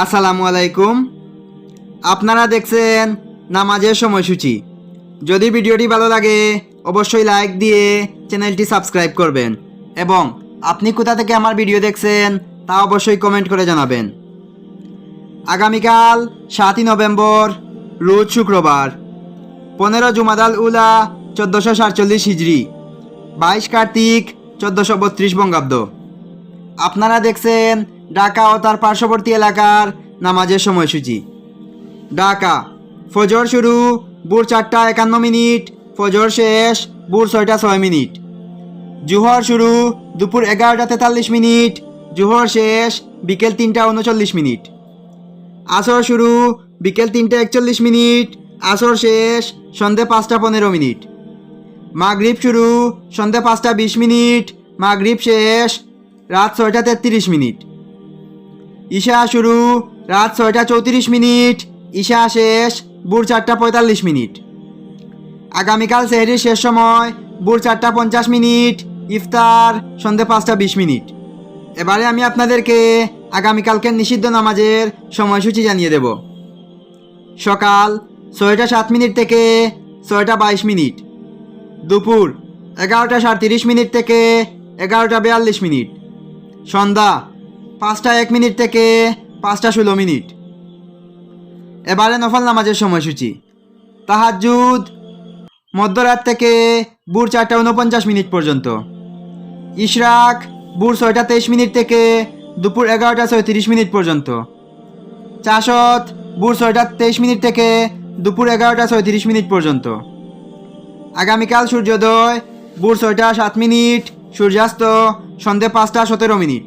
আসসালামু আলাইকুম। আপনারা দেখছেন নামাজের সময়সূচি। যদি ভিডিওটি ভালো লাগে, অবশ্যই লাইক দিয়ে চ্যানেলটি সাবস্ক্রাইব করবেন। এবং আপনি কোথা থেকে আমার ভিডিও দেখছেন, তা অবশ্যই কমেন্ট করে জানাবেন। আগামীকাল সাতই নভেম্বর, রোজ শুক্রবার, পনেরো জুমাদাল উলা, চোদ্দোশো সাতচল্লিশ হিজড়ি বাইশ কার্তিক, চোদ্দোশো বত্রিশ বঙ্গাব্দ। আপনারা দেখছেন ঢাকা ও তার পার্শ্ববর্তী এলাকার নামাজের সময়সূচি। ঢাকা ফজর শুরু, ভোর চারটা একান্ন মিনিট, ফজর শেষ, ভোর ছয়টা ছয় মিনিট। জুহর শুরু, দুপুর এগারোটা তেতাল্লিশ মিনিট, জুহর শেষ, বিকেল তিনটা উনচল্লিশ মিনিট। আসর শুরু, বিকেল তিনটা একচল্লিশ মিনিট, আসর শেষ, সন্ধে পাঁচটা পনেরো মিনিট। মাগরিব শুরু, সন্ধে পাঁচটা বিশ মিনিট, মাগরিব শেষ, রাত ছয়টা তেত্রিশ মিনিট। ঈশা শুরু। রাত ছয়টা চৌত্রিশ মিনিট। ঈশা শেষ, ভোর চারটা পঁয়তাল্লিশ মিনিট। আগামীকাল সেহরির শেষ সময়, ভোর চারটা পঞ্চাশ মিনিট, ইফতার, সন্ধে পাঁচটা বিশ মিনিট। এবারে আমি আপনাদেরকে আগামীকালকের নিষিদ্ধ নামাজের সময়সূচি জানিয়ে দেব। সকাল ছয়টা সাত মিনিট থেকে ছয়টা বাইশ মিনিট। দুপুর এগারোটা সাতত্রিশ মিনিট থেকে এগারোটা বিয়াল্লিশ মিনিট। সন্ধ্যা পাঁচটা এক মিনিট থেকে পাঁচটা ষোলো মিনিট। এবারে নফল নামাজের সময়সূচি। তাহাজুদ মধ্যরাত থেকে ভোর চারটা উনপঞ্চাশ মিনিট পর্যন্ত। ইশরাক ভোর ছয়টা তেইশ মিনিট থেকে দুপুর এগারোটা ছয়ত্রিশ মিনিট পর্যন্ত। চাষত ভোর ছয়টা তেইশ মিনিট থেকে দুপুর এগারোটা ছয়ত্রিশ মিনিট পর্যন্ত। আগামীকাল সূর্যোদয় ভোর ছয়টা সাত মিনিট, সূর্যাস্ত সন্ধে পাঁচটা সতেরো মিনিট।